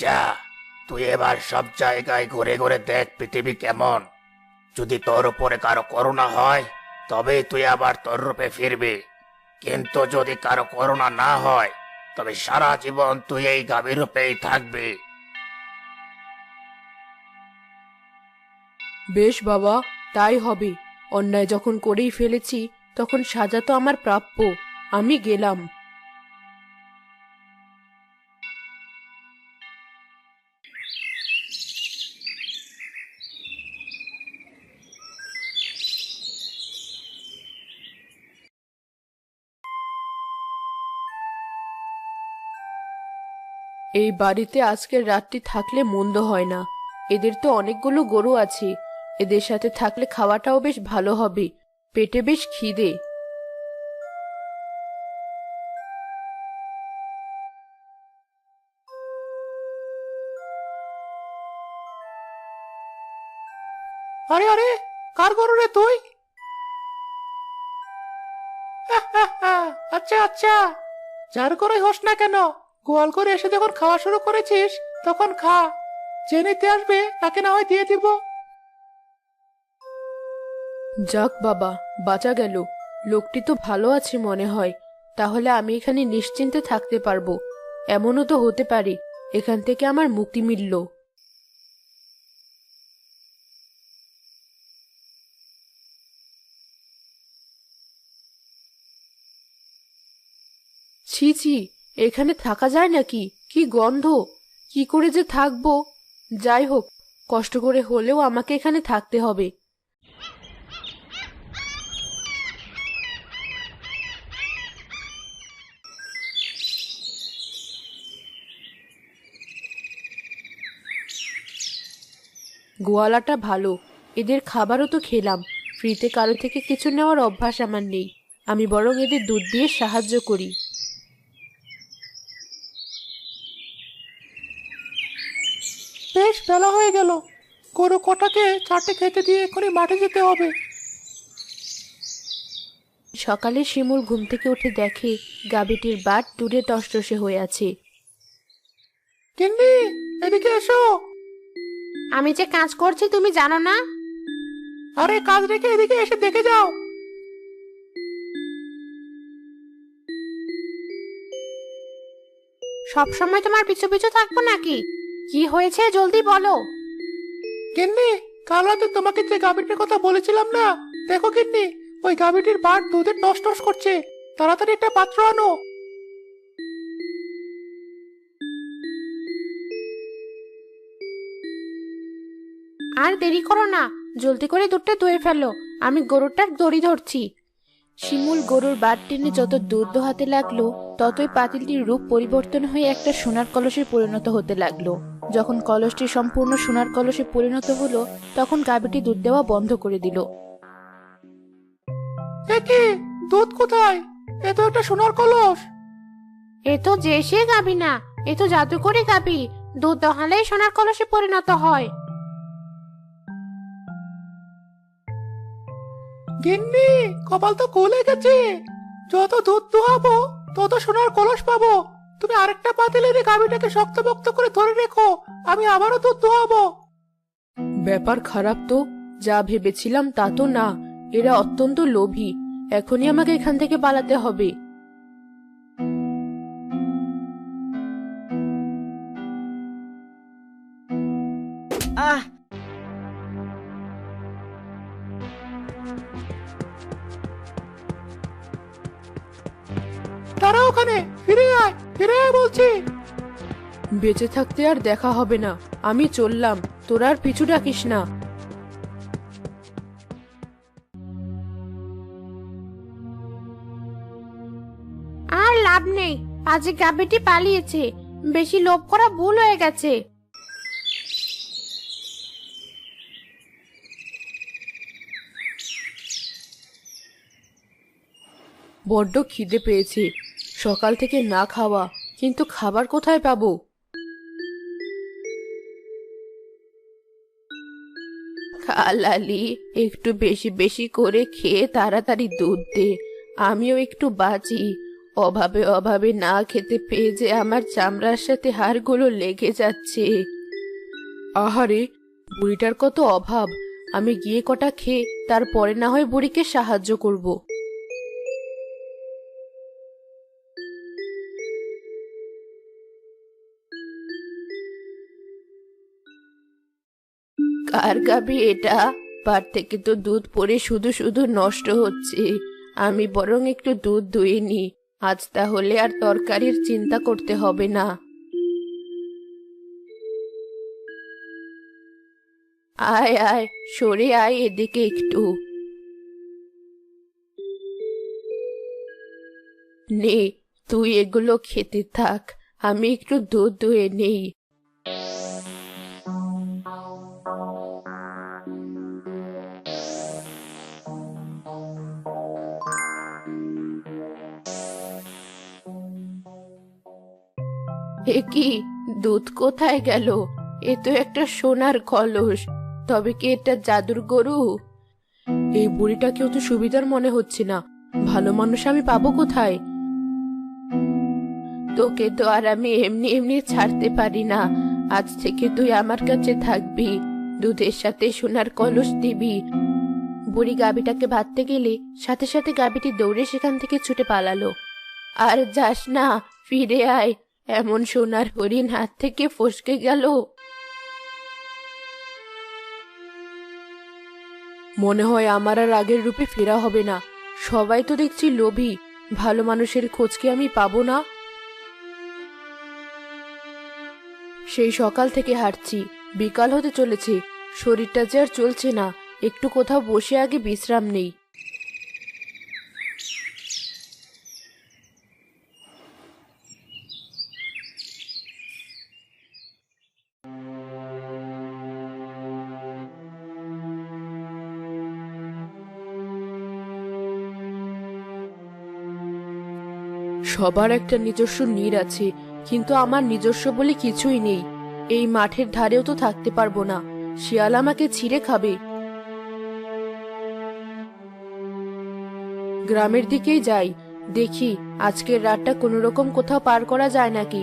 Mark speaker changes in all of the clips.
Speaker 1: আচ্ছা তুই এবার সব জায়গায় ঘুরে ঘুরে দেখ পৃথিবী কেমন। যদি তোর উপরে কারও করোনা হয় তবে তুই আবার তোর রূপে ফিরবি। কিন্তু যদি কারও করোনা না হয়, তবে সারা জীবন তুই এই গাভীর রূপেই থাকবি।
Speaker 2: বেশ বাবা, তাই হবে। অন্যায় যখন করেই ফেলেছি, তখন সাজা তো আমার প্রাপ্য। আমি গেলাম। এই বাড়িতে আজকের রাতটি থাকলে মন্দ হয় না। এদের তো অনেকগুলো গরু আছে। এদের সাথে থাকলে খাওয়াটাও বেশ ভালো হবে। পেটে বেশ খিদে।
Speaker 1: আরে আরে, কার গরু রে তুই? আচ্ছা আচ্ছা। যার করে হোস না কেন? গোয়াল করে এসে যখন খাওয়া শুরু করেছিস, তখন খা। যে নিতে আসবে, তাকে না হয় দিয়ে দিব।
Speaker 2: যাক বাবা, বাঁচা গেল। লোকটি তো ভালো আছে মনে হয়। তাহলে আমি এখানে নিশ্চিন্তে থাকতে পারব। এমনও তো হতে পারে, এখান থেকে আমার মুক্তি মিলল। এখানে থাকা যায় নাকি? কি গন্ধ? কি করে যে থাকব? যাই হোক কষ্ট করে হলেও আমাকে এখানে থাকতে হবে। গোয়ালাটা ভালো। এদের খাবারও তো খেলাম। ফ্রিতে কারও থেকে কিছু নেওয়ার অভ্যাস আমার নেই। আমি বরং এদের দুধ দিয়ে সাহায্য করি।
Speaker 1: বেশ বেলা হয়ে গেল। গরু কটাকে চারটে খেতে দিয়ে এখনই মাঠে যেতে হবে।
Speaker 2: সকালে শিমুল ঘুম থেকে উঠে দেখে গাভীটির বাট দূরে টসটসে হয়ে আছে।
Speaker 1: কিন্নি এদিকে এসো।
Speaker 2: আমি যে কাজ করছি তুমি জানো না?
Speaker 1: আরে কাজ রেখে এদিকে এসে দেখে যাও।
Speaker 2: সব সময় তোমার পিছু পিছু থাকব নাকি? কি হয়েছে জলদি বলো।
Speaker 1: কিন্নি কাল রাতে তোমাকে যে গাভীটির কথা বলেছিলাম না দেখো কিন্নি ওই গাভীটির বাট দুধের টস টস করছে। তাড়াতাড়ি একটা পাত্র আনো।
Speaker 2: আর দেরি করো না জলদি করে দুধটা ধুয়ে ফেলো আমি গরুটার দড়ি ধরছি। শিমুল গরুর বাট টেনে যত দুধ দোহাতে লাগল ততই পাতিলটির রূপ পরিবর্তন হয়ে একটা সোনার কলসে পরিণত হতে লাগল। যখন কলসটি সম্পূর্ণ সোনার কলসে পরিণত হলো তখন গাভীটি দুধ দেওয়া বন্ধ করে দিল।
Speaker 1: একে দুধ কোথায়? এ তো একটা সোনার কলস।
Speaker 2: এ তো যে সে গাবি না এ তো জাদু করে গাবি। দুধ দহালেই সোনার কলসে পরিণত হয়।
Speaker 1: গিন্নি কপাল তো গলে গেছে। যত দুধ দোহাবো তত সোনার কলস পাবো। তুমি আরেকটা পাতিলে দিয়ে গাভীটাকে শক্তপোক্ত করে ধরে রেখো আমি আবারও দুধ দোহাবো
Speaker 2: ব্যাপার খারাপ তো যা ভেবেছিলাম তা তো না এরা অত্যন্ত লোভী এখনই আমাকে এখান থেকে পালাতে হবে।
Speaker 3: আহ!
Speaker 1: তারা ওখানে ফিরে আয়। ফিরে আয় বলছি।
Speaker 2: বেঁচে থাকতে আর দেখা হবে না। আমি চললাম। তোর আর পিছু ডাকিস না। আর লাভ নেই। আজকে গাবিটি পালিয়েছে। বেশি লোভ করা ভুল হয়ে গেছে। বড্ড খিদে পেয়েছে। সকাল থেকে না খাওয়া, কিন্তু খাবার কোথায় পাবো? খালালি, একটু বেশি বেশি করে খেয়ে তাড়াতাড়ি দুধ দে। আমিও একটু বাঁচি। অভাবে অভাবে না খেতে পেয়ে যে আমার চামড়ার সাথে হাড়গুলো লেগে যাচ্ছে। আহারে, বুড়িটার কত অভাব। আমি গিয়ে কটা খেয়ে তারপরে না হয় বুড়িকে সাহায্য করব। কার গাবি এটা? পার থেকে তো দুধ পরে শুধু শুধু নষ্ট হচ্ছে। আমি বরং একটু দুধ ধুয়ে নি আজ তাহলে আর তরকারির চিন্তা করতে হবে না। আয় আয়, সরে আয় এদিকে একটু। নে, তুই এগুলো খেতে থাক। আমি একটু দুধ ধুয়ে নেই। কি, দুধ কোথায় গেল? এ তো একটা সোনার কলস তবে কি এটা জাদুর গরু? এই বুড়িটাকেও তো সুবিধার মনে হচ্ছে না। ভালো মানুষ আমি পাবো কোথায়? তোকে তো আর আমি এমনি এমনি ছাড়তে পারি না। আজ থেকে তুই আমার কাছে থাকবি। দুধের সাথে সোনার কলস দিবি। বুড়ি গাবিটাকে বাঁধতে গেলে সাথে সাথে গাবিটি দৌড়ে সেখান থেকে ছুটে পালালো। আর যাস না, ফিরে আয়। এমন সোনার হরিণ হাত থেকে ফসকে গেল। মনে হয় আমার আর আগের রূপে ফেরা হবে না। সবাই তো দেখছি লোভী। ভালো মানুষের খোঁজ কি আমি পাবো না? সেই সকাল থেকে হাঁটছি। বিকাল হতে চলেছে। শরীরটা যে আর চলছে না। একটু কোথাও বসে আগে বিশ্রাম নেই। সবার একটা নিজস্ব নীর আছে, কিন্তু আমার নিজস্ব বলে কিছুই নেই। এই মাঠের ধারেও তো থাকতে পারব না। শিয়াল আমাকে ছিঁড়ে খাবে। গ্রামের দিকেই যাই। দেখি, আজকের রাতটা কোনো রকম কোথাও পার করা যায় নাকি?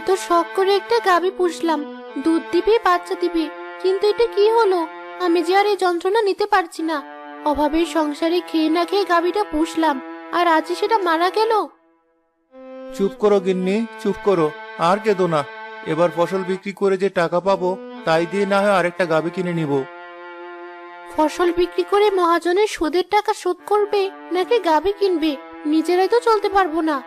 Speaker 2: কত শখ করে একটা গাবি পুষলাম। দুধ দিবে বাচ্চা দিবে। কিন্তু এটা কি হলো? আমি যে আর এই যন্ত্রণা নিতে পারছি না। অভাবের সংসারে খেয়ে না খেয়ে গাবিটা পুষলাম। আর আজই সেটা মারা গেল?
Speaker 4: চুপ করো গিন্নি চুপ করো। আর কেঁদো না। এবার ফসল বিক্রি করে যে টাকা পাবো তাই দিয়ে না হয় আরেকটা গাবি কিনে নিব।
Speaker 2: ফসল বিক্রি করে মহাজনের সুদের টাকা শোধ করবে নাকি গাবি কিনবে? নিজেরাই তো চলতে পারব না।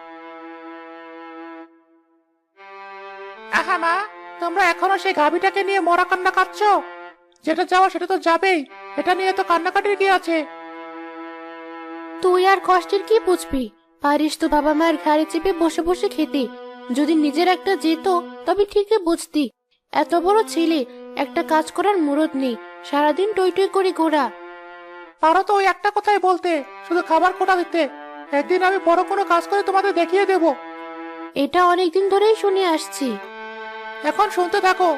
Speaker 5: আহা মা তোমরা এখনও সেই গাভীটাকে নিয়ে মরা কান্না কাটছো? যেটা যাওয়া সেটা তো যাবেই এটা নিয়ে তো কান্নাকাটির কি আছে?
Speaker 2: তুই আর কষ্টের কি বুঝবি? পারিস তো বাবা মায়ের ঘাড়ে চেপে বসে বসে খেতে। যদি নিজের একটা যেত তবে ঠিকই বুঝতি। এত বড় ছেলে একটা কাজ করার মুরদ নেই। সারাদিন টই টই করে ঘোরা।
Speaker 5: পারো তো ওই একটা কথাই বলতে শুধু খাবার কোটা দিতে। একদিন আমি বড় কোনো কাজ করে তোমাদের দেখিয়ে দেব।
Speaker 2: এটা অনেকদিন ধরেই শুনে আসছি।
Speaker 5: এখন শুনতে থাকো।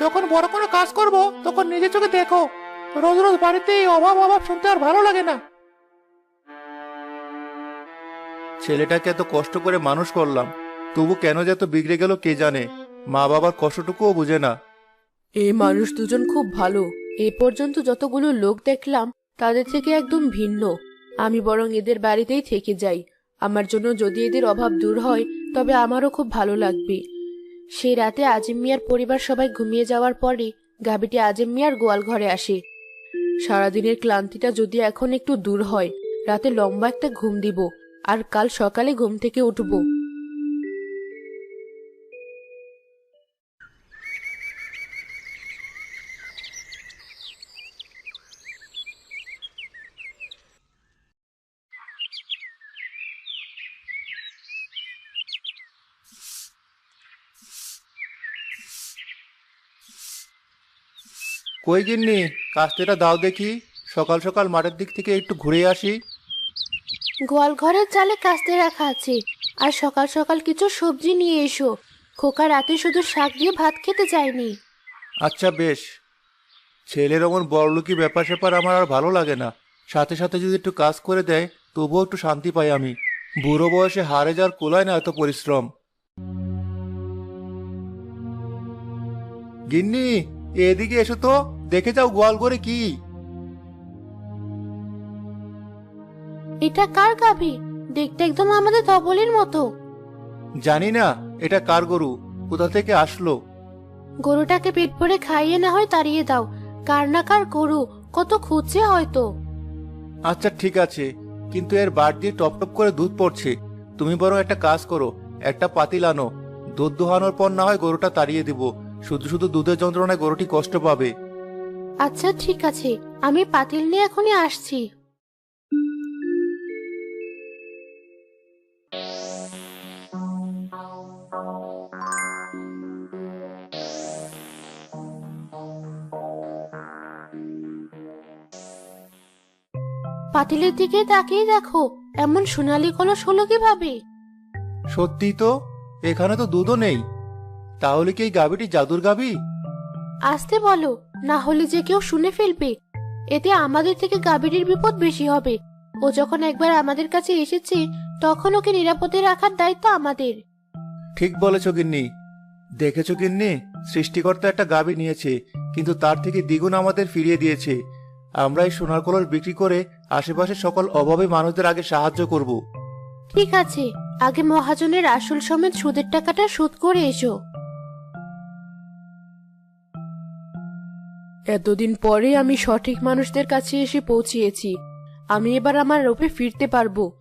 Speaker 5: যখন বড় কোনো কাজ করব তখন নিজে চোখে দেখো। রোজ রোজ বাড়িতে এই অভাব অভাব শুনতে আর ভালো লাগে না।
Speaker 4: ছেলেটাকে এত কষ্ট করে মানুষ করলাম তবু কেন যে এত বিগড়ে গেল কে জানে? মা বাবার কষ্টটুকুও বুঝে না।
Speaker 2: এই মানুষ দুজন খুব ভালো। এ পর্যন্ত যতগুলো লোক দেখলাম তাদের থেকে একদম ভিন্ন। আমি বরং এদের বাড়িতেই থেকে যাই। আমার জন্য যদি এদের অভাব দূর হয় তবে আমারও খুব ভালো লাগবে। সেই রাতে আজিম মিয়ার পরিবার সবাই ঘুমিয়ে যাওয়ার পরই গাবিটি আজিম মিয়ার গোয়াল ঘরে আসে। সারাদিনের ক্লান্তিটা যদি এখন একটু দূর হয়, রাতে লম্বা একটা ঘুম দিব, আর কাল সকালে ঘুম থেকে উঠবো।
Speaker 4: কই গিন্নি? কাস্তেটা দাও দেখি। সকাল সকাল মাঠের দিক থেকে একটু ঘুরে আসি।
Speaker 2: গোয়াল ঘরের চালে কাস্তে রাখা আছে। আর সকাল সকাল কিছু সবজি নিয়ে এসো। খোকা রাতে শুধু শাক দিয়ে ভাত খেতে চায়নি
Speaker 4: আচ্ছা বেশ। ছেলের অমন বড়লুকি ব্যাপার স্যাপার আমার আর ভালো লাগে না। সাথে সাথে যদি একটু কাজ করে দেয় তবুও একটু শান্তি পাই আমি। বুড়ো বয়সে হারে যাওয়ার কোলায় না এত পরিশ্রম। গিন্নি এদিকে এসো তো দেখে যাও গোয়াল করে কি।
Speaker 2: এটা কার গাভী? দেখতে একদম আমাদের ধবলের মতো।
Speaker 4: জানি না এটা কার গরু? কোথা থেকে আসলো?
Speaker 2: গরুটাকে পেট ভরে খাইয়ে না হয় তাড়িয়ে দাও। কার না কার গরু কত খুঁজছে হয়তো।
Speaker 4: আচ্ছা ঠিক আছে। কিন্তু এর বাট দিয়ে টপ টপ করে দুধ পড়ছে। তুমি বরং একটা কাজ করো একটা পাতিল আনো। দুধ দোহানোর পর না হয় গরুটা তাড়িয়ে দিব। শুধু শুধু দুধের যন্ত্রণায় গরুটি কষ্ট পাবে।
Speaker 2: আচ্ছা ঠিক আছে। আমি পাতিল নিয়ে এখনই আসছি। পাতিলের দিকে তাকিয়ে দেখো এমন সোনালি কলস হলো কীভাবে?
Speaker 4: সত্যি তো এখানে তো দুধও নেই। তাহলে কি এই গাভীটি জাদুর গাভী?
Speaker 2: আসতে বলো না হলে যে কেউ শুনে ফেলবে। এতে আমাদের থেকে গাভীটির বিপদ বেশি হবে। ও যখন একবার আমাদের কাছে এসেছে তখন ওকে নিরাপদে রাখার দায়িত্ব আমাদের।
Speaker 4: ঠিক বলেছ গিন্নি। দেখেছ গিন্নি সৃষ্টিকর্তা একটা গাভী নিয়েছে কিন্তু তার থেকে দ্বিগুণ আমাদের ফিরিয়ে দিয়েছে। আমরা এই সোনার কলস বিক্রি করে আশেপাশের সকল অভাবে মানুষদের আগে সাহায্য করব।
Speaker 2: ঠিক আছে আগে মহাজনের আসল সমেত সুদের টাকাটা শোধ করে এসো। এতদিন পরে আমি সঠিক মানুষদের কাছে এসে পৌঁছিয়েছি। আমি এবার আমার রূপে ফিরতে পারব।